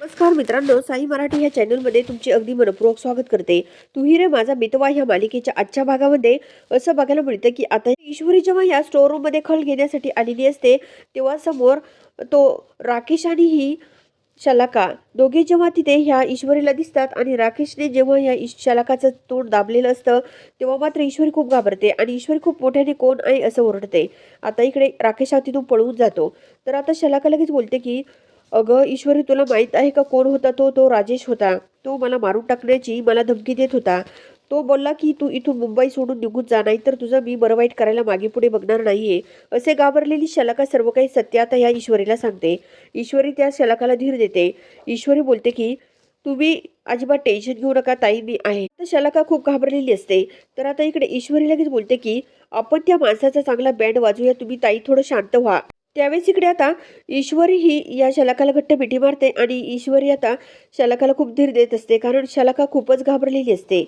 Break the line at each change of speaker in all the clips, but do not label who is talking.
नमस्कार मित्रांनो साई मराठी ह्या चॅनलमध्ये तुमचे अगदी मनपूर्वक स्वागत करते. तुही रे माझा मितवा ह्या मालिकेच्या आजच्या भागामध्ये. असं बघायला मिळतं की आता ईश्वरी जेव्हा या स्टोर रूममध्ये खल घेण्यासाठी आलेली असते तेव्हा समोर तो राकेश आणि ही शलाका दोघे जेव्हा तिथे ह्या ईश्वरीला दिसतात आणि राकेशने जेव्हा ह्या ईश शलाकाचं तोंड दाबलेलं असतं तेव्हा मात्र ईश्वरी खूप घाबरते आणि ईश्वरी खूप मोठ्याने कोण आहे असं ओरडते. आता इकडे राकेश हा तिथून पळून जातो. तर आता शलाका लगेच बोलते की अगं ईश्वरी तुला माहीत आहे का कोण होता तो? तो राजेश होता. तो मला मारून टाकण्याची मला धमकी देत होता. तो बोलला की तू इथून मुंबई सोडून निघून जा नाही तर तुझं मी बरं वाईट करायला मागे पुढे बघणार नाहीये. असे घाबरलेली शलाका सर्व काही सत्य आता ह्या ईश्वरीला सांगते. ईश्वरी त्या शलाकाला धीर देते. ईश्वरी बोलते की तुम्ही अजिबात टेन्शन घेऊ नका ताई मी आहे. तर शलाका खूप घाबरलेली असते. तर आता इकडे ईश्वरी लगेच बोलते की आपण त्या माणसाचा चांगला बँड वाजूया तुम्ही ताई थोडं शांत व्हा. त्यावेळेस इकडे आता ईश्वरी ही या शलाकाला घट्ट पिठी मारते आणि ईश्वरी आता शलाकाला खूप धीर देत असते कारण शलाका खूपच घाबरलेली असते.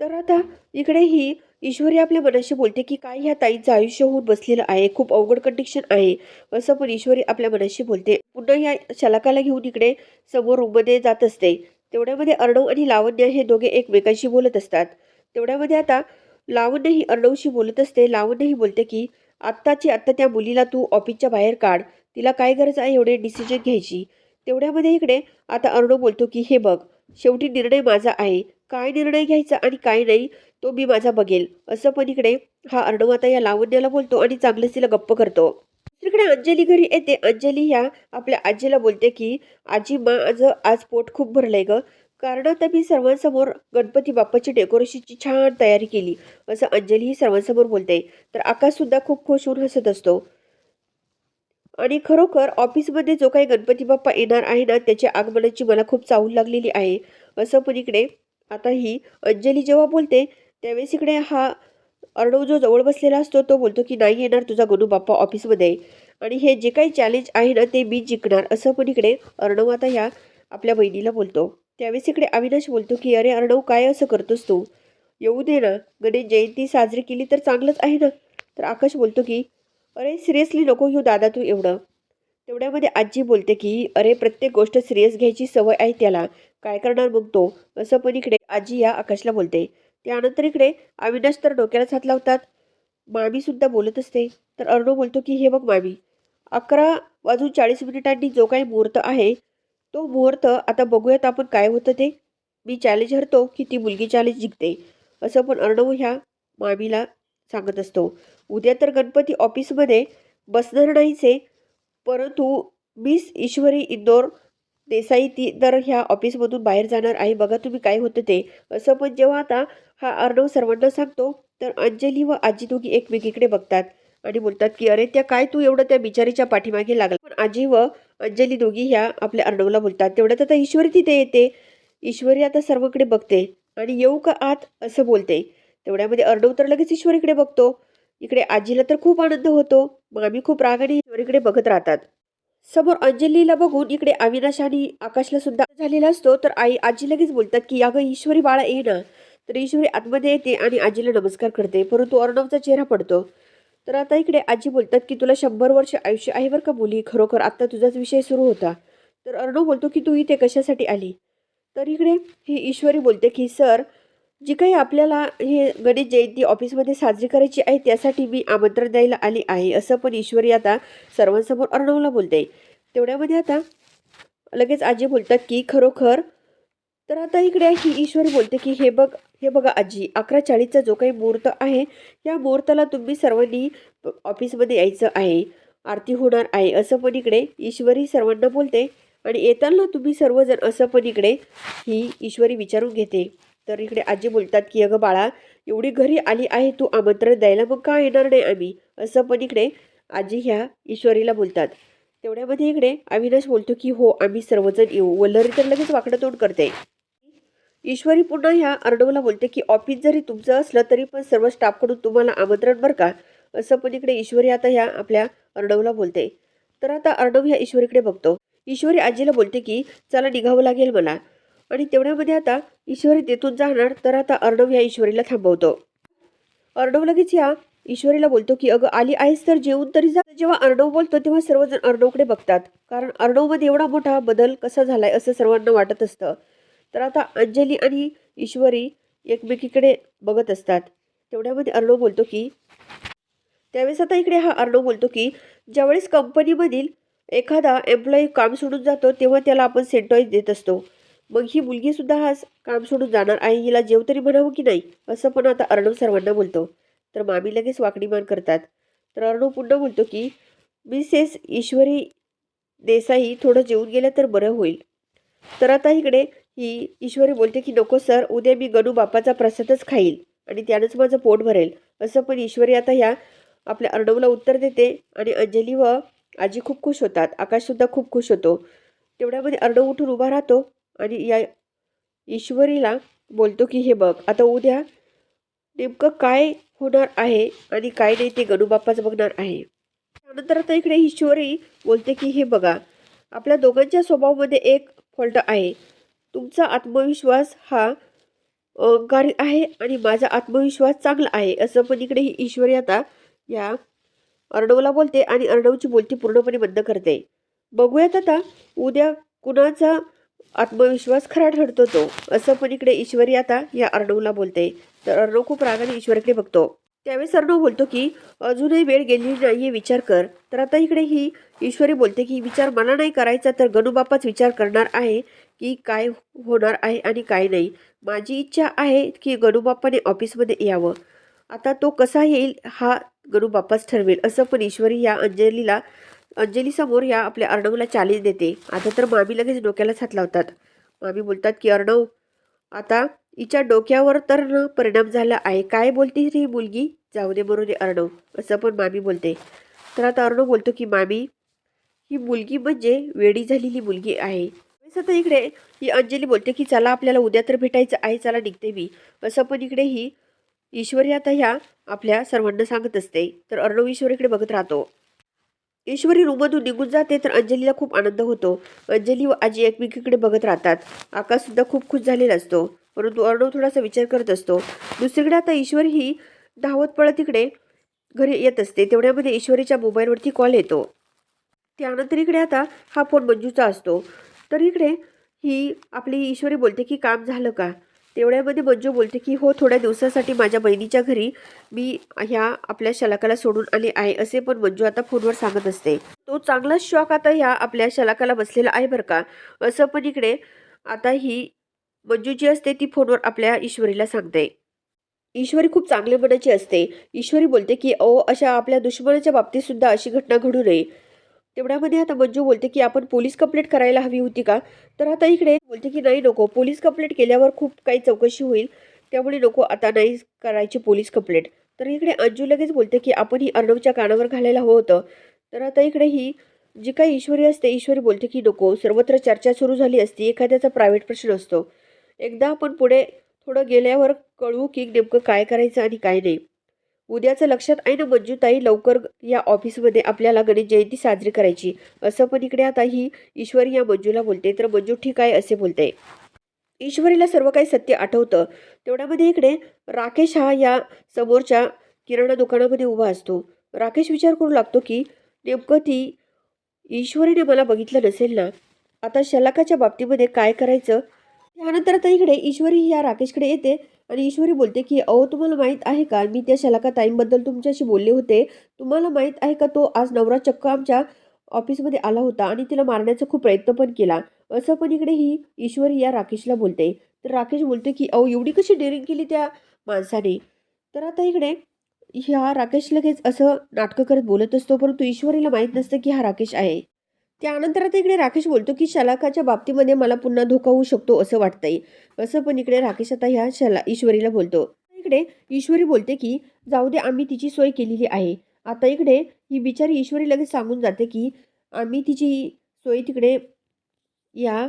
तर आता इकडे ही ईश्वरी आपल्या मनाशी बोलते की काय ह्या ताईचं आयुष्य होऊन बसलेलं आहे खूप अवघड कंडिशन आहे असं पण ईश्वरी आपल्या मनाशी बोलते. पुन्हा या शलाकाला घेऊन इकडे समोर रूममध्ये जात असते. तेवढ्यामध्ये अर्णव आणि लावण्य हे दोघे एकमेकांशी बोलत असतात. तेवढ्यामध्ये आता लावण्य ही अर्णवशी बोलत असते. लावण्य ही बोलते की आत्ताची आत्ता त्या मुलीला तू ऑफिसच्या बाहेर काढ. तिला काय गरज आहे एवढे डिसिजन घ्यायची? तेवढ्यामध्ये इकडे आता अर्णव बोलतो की हे बघ शेवटी निर्णय माझा आहे. काय निर्णय घ्यायचा आणि काय नाही तो मी माझा बघेल. असं पण इकडे हा अर्णव आता या लावण्याला बोलतो आणि चांगलंच तिला गप्प करतो. दुसरीकडे अंजली घरी येते. अंजली ह्या आपल्या आजीला बोलते की आजी माझं आज पोट खूप भरलंय ग. कारण आता मी सर्वांसमोर गणपती बाप्पाची डेकोरेशनची छान तयारी केली. असं अंजली ही सर्वांसमोर बोलते. तर आकाशसुद्धा खूप खुश होऊन हसत असतो. आणि खरोखर ऑफिसमध्ये जो काही गणपती बाप्पा येणार आहे ना त्याच्या आगमनाची मला खूप चाहूल लागलेली आहे. असं पण इकडे आता ही अंजली जेव्हा बोलते त्यावेळेस इकडे हा अर्णव जो जवळ बसलेला असतो तो बोलतो की नाही येणार तुझा गणू बाप्पा ऑफिसमध्ये आणि हे जे काही चॅलेंज आहे ना ते मी जिंकणार असं पण इकडे अर्णव आता ह्या आपल्या बहिणीला बोलतो. त्यावेळेस इकडे अविनाश बोलतो की अरे अर्णव काय असं करतोस तू? येऊ दे ना. गणेश जयंती साजरी केली तर चांगलंच आहे ना. तर आकाश बोलतो की अरे सिरियसली नको घेऊ दादा तू एवढं. तेवढ्यामध्ये आजी बोलते की अरे प्रत्येक गोष्ट सिरियस घ्यायची सवय आहे त्याला. काय करणार मग तो? असं पण इकडे आजी या आकाशला बोलते. त्यानंतर इकडे अविनाश तर डोक्यालाच हात लावतात. मामीसुद्धा बोलत असते. तर अर्णव बोलतो की हे बघ मामी अकरा वाजून चाळीस मिनिटांनी जो काही मुहूर्त आहे तो मुहूर्त आता बघूयात आपण काय होतं ते. मी चॅलेंज हरतो की ती मुलगी चॅलेंज जिंकते. असं पण अर्णव ह्या मामीला सांगत असतो. उद्या तर गणपती ऑफिसमध्ये बसणार नाहीचे परंतु मिस ईश्वरी इंदोर देसाई ती तर ह्या ऑफिसमधून बाहेर जाणार आहे. बघा तुम्ही काय होतं ते. असं पण जेव्हा आता हा अर्णव सर्वांना सांगतो तर अंजली व आजी दोघी एकमेकीकडे बघतात. आणि बोलतात की अरे त्या काय तू एवढं त्या बिचारीच्या पाठीमागे लागला आजी व अंजली दोघी ह्या आपल्या अर्णवला बोलतात. तेवढ्यात आता ईश्वरी तिथे येते. ईश्वरी आता सर्वकडे बघते आणि येऊ का आत असं बोलते. तेवढ्यामध्ये अर्णव तर लगेच ईश्वरीकडे बघतो. इकडे आजीला तर खूप आनंद होतो. मामी खूप रागाने ईश्वरीकडे बघत राहतात. समोर अंजलीला बघून इकडे अविनाश आणि आकाशला सुद्धा झालेला असतो. तर आई आजी लगेच बोलतात की अगं ईश्वरी बाळा ये ना. तर ईश्वरी आतमध्ये येते आणि आजीला नमस्कार करते. परंतु अर्णवचा चेहरा पडतो. तर आता इकडे आजी बोलतात की तुला शंभर वर्ष आयुष्य आहे बरं का मुली? खरोखर आत्ता तुझाच विषय सुरू होता. तर अर्णव बोलतो की तू इथे कशासाठी आली? तर इकडे ही ईश्वरी बोलते की सर जी काही आपल्याला हे गणेश जयंती ऑफिसमध्ये साजरी करायची आहे त्यासाठी मी आमंत्रण द्यायला आली आहे. असं पण ईश्वरी आता सर्वांसमोर अर्णवला बोलते. तेवढ्यामध्ये आता लगेच आजी बोलतात की खरोखर? तर आता इकडे ही ईश्वरी बोलते की हे बघ हे बघा आजी अकरा चाळीसचा जो काही मुहूर्त आहे या मुहूर्ताला तुम्ही सर्वांनी ऑफिसमध्ये यायचं आहे. आरती होणार आहे असं पण इकडे ईश्वरी सर्वांना बोलते. आणि येताना तुम्ही सर्वजण असं पण इकडे ही ईश्वरी विचारून घेते. तर इकडे आजी बोलतात की अगं बाळा एवढी घरी आली आहे तू आमंत्रण द्यायला मग का येणार नाही आम्ही? असं पण इकडे आजी ह्या ईश्वरीला बोलतात. तेवढ्यामध्ये इकडे अविनाश बोलतो की हो आम्ही सर्वजण येऊ. वल्लरी तर लगेच वाकडं तोंड करते. ईश्वरी पुन्हा ह्या अर्णवला बोलते की ऑफिस जरी तुमचं असलं तरी पण सर्व स्टाफकडून तुम्हाला आमंत्रण बरं का? असं पण इकडे ईश्वरी आता ह्या आपल्या अर्णवला बोलते. तर आता अर्णव ह्या ईश्वरीकडे बघतो. ईश्वरी आजीला बोलते की चला निघावं लागेल मला. आणि तेवढ्यामध्ये आता ईश्वरी तेथून जाणार तर आता अर्णव ह्या ईश्वरीला थांबवतो. अर्णव लगेच ह्या ईश्वरीला बोलतो की अगं आली आहेस तर जेवून तरी जा. जेव्हा अर्णव बोलतो तेव्हा सर्वजण अर्णवकडे बघतात. कारण अर्णवमध्ये एवढा मोठा बदल कसा झालाय असं सर्वांना वाटत असतं. तर आता अंजली आणि ईश्वरी एकमेकीकडे बघत असतात. तेवढ्यामध्ये अर्णव बोलतो की त्यावेळेस आता इकडे हा अर्णव बोलतो की ज्यावेळेस कंपनीमधील एखादा एम्प्लॉई काम सोडून जातो तेव्हा त्याला आपण सेंटॉईज देत असतो. मग ही मुलगीसुद्धा हा काम सोडून जाणार आहे हिला जेव तरी म्हणावं की नाही? असं पण आता अर्णव सर्वांना बोलतो. तर मामी लगेच वाकडीमान करतात. तर अर्णव पुन्हा बोलतो की मिसेस ईश्वरी देसाई थोडं जेवून गेलं तर बरं होईल. तर आता इकडे ही ईश्वरी बोलते की नको सर उद्या मी गणू बापाचा प्रसादच खाईल आणि त्यानंच माझं पोट भरेल. असं पण ईश्वरी आता ह्या आपल्या अर्णवला उत्तर देते आणि अंजली व आजी खूप खुश होतात. आकाशसुद्धा खूप खुश होतो. तेवढ्यामध्ये अर्णव उठून उभा राहतो आणि या ईश्वरीला बोलतो की हे बघ आता उद्या नेमकं काय होणार आहे आणि काय नाही ते गणूबाप्पाच बघणार आहे. त्यानंतर आता इकडे ईश्वरी बोलते की हे बघा आपल्या दोघांच्या स्वभावामध्ये एक फॉल्ट आहे. तुमचा आत्मविश्वास हा अहंकारी आहे आणि माझा आत्मविश्वास चांगला आहे असं पण इकडे ही ईश्वरी आता या अर्णवला बोलते आणि अर्णवची बोलती पूर्णपणे बंद करते. बघूयात आता उद्या कुणाचा आत्मविश्वास खरा ठरतो तो असं पण इकडे ईश्वरी आता या अर्णवला बोलते. तर अर्णव खूप रागाने ईश्वरीकडे बघतो. त्यावेळेस अर्णव बोलतो की अजूनही वेळ गेलेली नाही विचार कर. तर आता इकडे ही ईश्वरी बोलते की विचार मला नाही करायचा तर गणूबापाच विचार करणार आहे की काय होणार आहे आणि काय नाही. माझी इच्छा आहे की गणूबाप्पाने ऑफिसमध्ये यावं. आता तो कसा येईल हा गणूबाप्पाच ठरवेल. असं पण ईश्वरी या अंजलीला अंजलीसमोर या आपल्या अर्णवला चॅलेंज देते. आता तर मामी लगेच डोक्यालाच हात लावतात. मामी बोलतात की अर्णव आता हिच्या डोक्यावर तर न परिणाम झाला आहे. काय बोलते ही मुलगी? जाऊ दे बरोबर दे अर्णव. असं पण मामी बोलते. तर आता अर्णव बोलतो की मामी ही मुलगी म्हणजे वेडी झालेली मुलगी आहे. त्यावेळेस आता इकडे ही अंजली बोलते की चला आपल्याला उद्या तर भेटायचं आहे. चला निघते मी. असं पण इकडे ही ईश्वरी आता ह्या आपल्या सर्वांना सांगत असते. तर अर्णव ईश्वरीकडे बघत राहतो. ईश्वरी रूममधून निघून जाते तर अंजलीला खूप आनंद होतो. अंजली व आजी एकमेकीकडे बघत राहतात. आकाशसुद्धा खूप खुश झालेला असतो परंतु अर्णव थोडासा विचार करत असतो. दुसरीकडे आता ईश्वरी ही धावत पळत इकडे घरी येत असते तेवढ्यामध्ये ईश्वरीच्या मोबाईलवरती कॉल येतो. त्यानंतर इकडे आता हा फोन मंजूचा असतो. तर इकडे ही आपली ईश्वरी बोलते की काम झालं का? तेवढ्यामध्ये मंजू बोलते की हो थोड्या दिवसासाठी माझ्या बहिणीच्या घरी मी ह्या आपल्या शलाकाला सोडून आले आहे असे पण मंजू आता फोनवर सांगत असते. तो चांगलाच शॉक आता ह्या आपल्या शलाकाला बसलेला आहे बरं का? असं पण इकडे आता ही मंजू जी असते ती फोनवर आपल्या ईश्वरीला सांगते. ईश्वरी खूप चांगल्या मनाची असते. ईश्वरी बोलते की ओ अशा आपल्या दुश्मनाच्या बाबतीत सुद्धा अशी घटना घडू नये. तेवढ्यामध्ये आता मंजू बोलते की आपण पोलीस कंप्लेंट करायला हवी होती का? तर आता इकडे बोलते की नाही नको पोलीस कंप्लेंट केल्यावर खूप काही चौकशी होईल. त्यामुळे नको आता नाही करायची पोलीस कंप्लेंट तर इकडे अंजू लगेच बोलते की आपण ही अर्णवच्या कानावर घालायला हवं होतं. तर आता इकडे ही जी काही ईश्वरी असते ईश्वरी बोलते की नको सर्वत्र चर्चा सुरू झाली असती एखाद्याचा प्रायव्हेट प्रश्न असतो. एकदा आपण पुढे थोडं गेल्यावर कळवू की नेमकं काय करायचं आणि काय नाही. उद्याचं लक्षात आहे ना मंजूताई लवकर या ऑफिसमध्ये आपल्याला गणेश जयंती साजरी करायची. असं पण इकडे आता ही ईश्वरी या मंजूला बोलते. तर मंजू ठीक आहे असे बोलते. ईश्वरीला सर्व काही सत्य आठवतं. तेवढ्यामध्ये इकडे राकेश हा या समोरच्या किराणा दुकानामध्ये उभा असतो. राकेश विचार करू लागतो की नेमकं ती ईश्वरीने मला बघितलं नसेल ना? आता शलाकाच्या बाबतीमध्ये काय करायचं? त्यानंतर आता इकडे ईश्वरी या राकेशकडे येते. आणि ईश्वरी बोलते की अहो तुम्हाला माहीत आहे का मी त्या शलाका ताईंबद्दल तुमच्याशी बोलले होते. तुम्हाला माहीत आहे का तो आज नवरा चक्क आमच्या ऑफिसमध्ये आला होता आणि तिला मारण्याचा खूप प्रयत्न पण केला. असं पण इकडे ही ईश्वरी या राकेशला बोलते. तर राकेश बोलते की अहो एवढी कशी डेअरिंग केली त्या माणसाने? तर आता इकडे ह्या राकेश लगेच असं नाटकं करत बोलत असतो परंतु ईश्वरीला माहीत नसतं की हा राकेश आहे. त्यानंतर आता इकडे राकेश बोलतो की शलाकाच्या बाबतीमध्ये मला पुन्हा धोका होऊ शकतो असं वाटतंय. असं पण इकडे राकेश आता ह्या शला ईश्वरीला बोलतो. इकडे ईश्वरी बोलते की जाऊ दे आम्ही तिची सोय केलेली आहे. आता इकडे ही बिचारी ईश्वरी लगेच सांगून जाते की आम्ही तिची सोय तिकडे या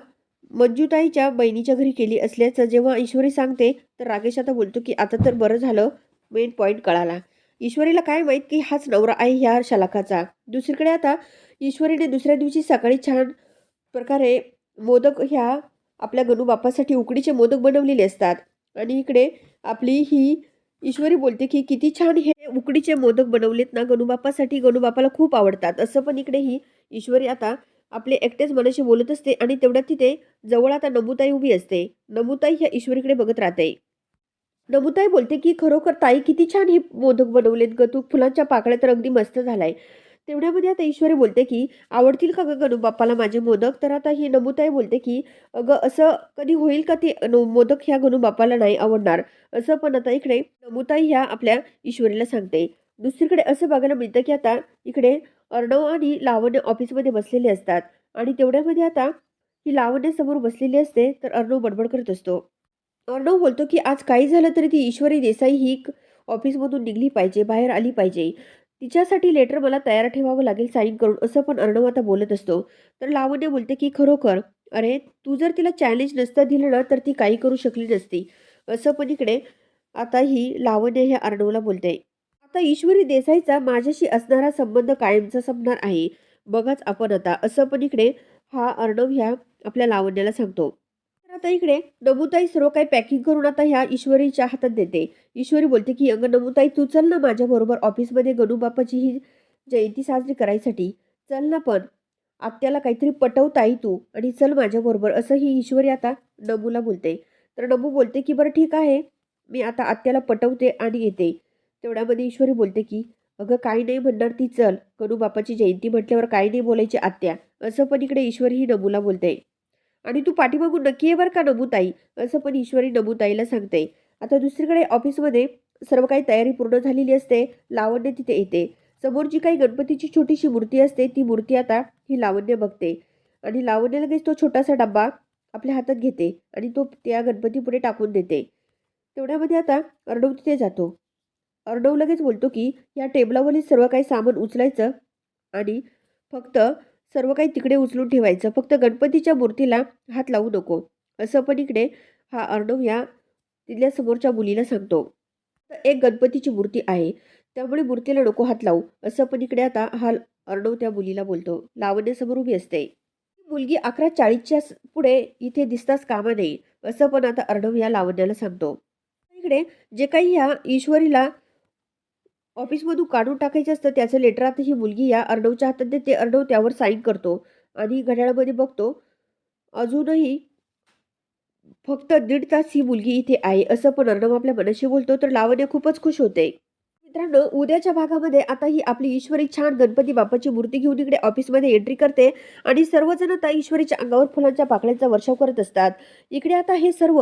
मंजूताईच्या बहिणीच्या घरी केली असल्याचं जेव्हा ईश्वरी सांगते तर राकेश आता बोलतो की आता तर बरं झालं मेन पॉईंट कळाला. ईश्वरीला काय माहीत की हाच नवरा आहे ह्या शलाकाचा. दुसरीकडे आता ईश्वरीने दुसऱ्या दिवशी सकाळी छान प्रकारे मोदक ह्या आपल्या गणू बापासाठी उकडीचे मोदक बनवलेले असतात. आणि इकडे आपली ही ईश्वरी बोलते की किती छान हे उकडीचे मोदक बनवलेत ना गणूबापासाठी गणूबापाला खूप आवडतात. असं पण इकडे ही ईश्वरी आता आपले एकटेच मनाशी बोलत असते आणि तेवढ्यात तिथे जवळ आता नमुताई उभी असते. नमुताई ह्या ईश्वरीकडे बघत राहते. नमुताई बोलते की खरोखर ताई किती छान हे मोदक बनवलेत ग. तू फुलांच्या पाकळ्या तर अगदी मस्त झालाय. तेवढ्यामध्ये आता ईश्वरी बोलते की आवडतील का ग गणू बाप्पाला माझे मोदक? तर आता ही नमुताई बोलते की अगं असं कधी होईल का ते मोदक ह्या गणू बाप्पाला नाही आवडणार? असं पण आता इकडे नमुताई ह्या आपल्या ईश्वरीला सांगते. दुसरीकडे असं बघायला मिळतं की आता इकडे अर्णव आणि लावण्य ऑफिसमध्ये बसलेले असतात आणि तेवढ्यामध्ये आता ही लावण्य समोर बसलेली असते तर अर्णव बडबड करत असतो. अर्णव बोलतो की आज काही झालं तरी ती ईश्वरी देसाई ही ऑफिसमधून निघली पाहिजे बाहेर आली पाहिजे. तिच्यासाठी लेटर मला तयार ठेवावं लागेल साईन करून असं पण अर्णव आता बोलत असतो. तर लावण्य बोलते की खरोखर अरे तू जर तिला चॅलेंज नसतं दिलं ना तर ती काही करू शकली नसती. असं पण इकडे आता ही लावण्य ह्या अर्णवला बोलते. आता ईश्वरी देसाईचा माझ्याशी असणारा संबंध कायमचा संपणार आहे. बघाच आपण आता. असं पण इकडे हा अर्णव ह्या आपल्या लावण्याला सांगतो. आता इकडे नमुताई सर्व काही पॅकिंग करून आता ह्या ईश्वरीच्या हातात देते. ईश्वरी बोलते की अगं नमुताई तू चल ना माझ्याबरोबर ऑफिसमध्ये गणूबापाची ही जयंती साजरी करायसाठी. चल ना पण. आत्याला काहीतरी पटवताई तू आणि चल माझ्याबरोबर असं ही ईश्वरी आता नमूला बोलते. तर नमू बोलते की बरं ठीक आहे. मी आता आत्याला पटवते आणि येते. तेवढ्यामध्ये ईश्वरी बोलते की अगं काही नाही म्हणणार ती चल. गणूबापाची जयंती म्हटल्यावर काही नाही बोलायची आत्या. असं पण इकडे ईश्वरी ही नमूला बोलते. आणि तू पाठीमागून नक्की ये बरं का नमूताई असं पण ईश्वरी नमूताईला सांगते. आता दुसरीकडे ऑफिसमध्ये सर्व काही तयारी पूर्ण झालेली असते. लावण्य तिथे येते. समोर जी काही गणपतीची छोटीशी मूर्ती असते ती मूर्ती आता ही लावण्य बघते. आणि लावण्य लगेच तो छोटासा डब्बा आपल्या हातात घेते आणि तो त्या गणपतीपुढे टाकून देते. तेवढ्यामध्ये आता अर्णव तिथे जातो. अर्णव लगेच बोलतो की या टेबलावरील सर्व काही सामान उचलायचं आणि फक्त सर्व काही तिकडे उचलून ठेवायचं. फक्त गणपतीच्या मूर्तीला हात लावू नको. असं पण इकडे हा अर्णव या तिथल्या समोरच्या मुलीला सांगतो. तर एक गणपतीची मूर्ती आहे. त्यामुळे मूर्तीला नको हात लावू. असं पण इकडे आता हा अर्णव त्या मुलीला बोलतो. लावण्यासमोर उभी असते. मुलगी अकरा चाळीसच्या पुढे इथे दिसताच कामा नये. असं पण आता अर्णव या लावण्याला सांगतो. इकडे जे काही ह्या ईश्वरीला ऑफिसमधून काढून टाकायचं असतं त्याचं लेटर आता ही मुलगी या अर्णवच्या हातात देते अर्णव त्यावर साईन करतो आणि घड्याळामध्ये बघतो अजूनही फक्त दीड तास ही मुलगी इथे आहे असं पण अर्णव आपल्या मनाशी बोलतो तर लावण्या खूपच खुश होते. मित्रांनो उद्याच्या भागामध्ये आता ही आपली ईश्वरी छान गणपती बाप्पाची मूर्ती घेऊन इकडे ऑफिसमध्ये एंट्री करते आणि सर्वजण आता ईश्वरीच्या अंगावर फुलांच्या पाकळ्यांचा वर्षाव करत असतात. इकडे आता हे सर्व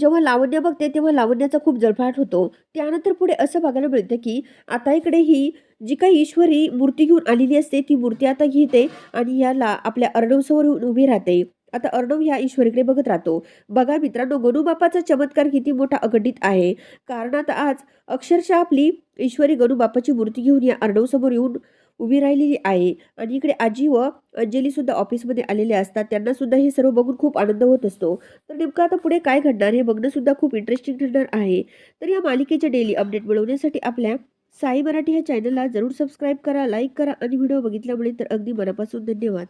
जेव्हा लावण्य बघते तेव्हा लावण्याचा खूप जळफाट होतो. त्यानंतर पुढे असं बघायला मिळतं की आता इकडे ही जी काही ईश्वरी मूर्ती घेऊन आलेली असते ती मूर्ती आता घेते आणि याला आपल्या अर्णवसमोर येऊन उभी राहते. आता अर्णव ह्या ईश्वरीकडे बघत राहतो. बघा मित्रांनो गणूबापाचा चमत्कार किती मोठा अघटित आहे. कारण आता आज अक्षरशः आपली ईश्वरी गणूबापाची मूर्ती घेऊन या अर्णवसमोर येऊन उभी राहिलेली आहे. आणि इकडे आजी व अंजली सुद्धा ऑफिसमध्ये आलेले असतात. त्यांना सुद्धा हे सर्व बघून खूप आनंद होत असतो. तर नेमकं आता पुढे काय घडणार हे बघणं सुद्धा खूप इंटरेस्टिंग ठरणार आहे. तर या मालिकेचे डेली अपडेट मिळवण्यासाठी आपल्या साई मराठी ह्या चॅनलला जरूर सबस्क्राईब करा लाईक करा आणि व्हिडिओ बघितल्यामुळे तर अगदी मनापासून धन्यवाद.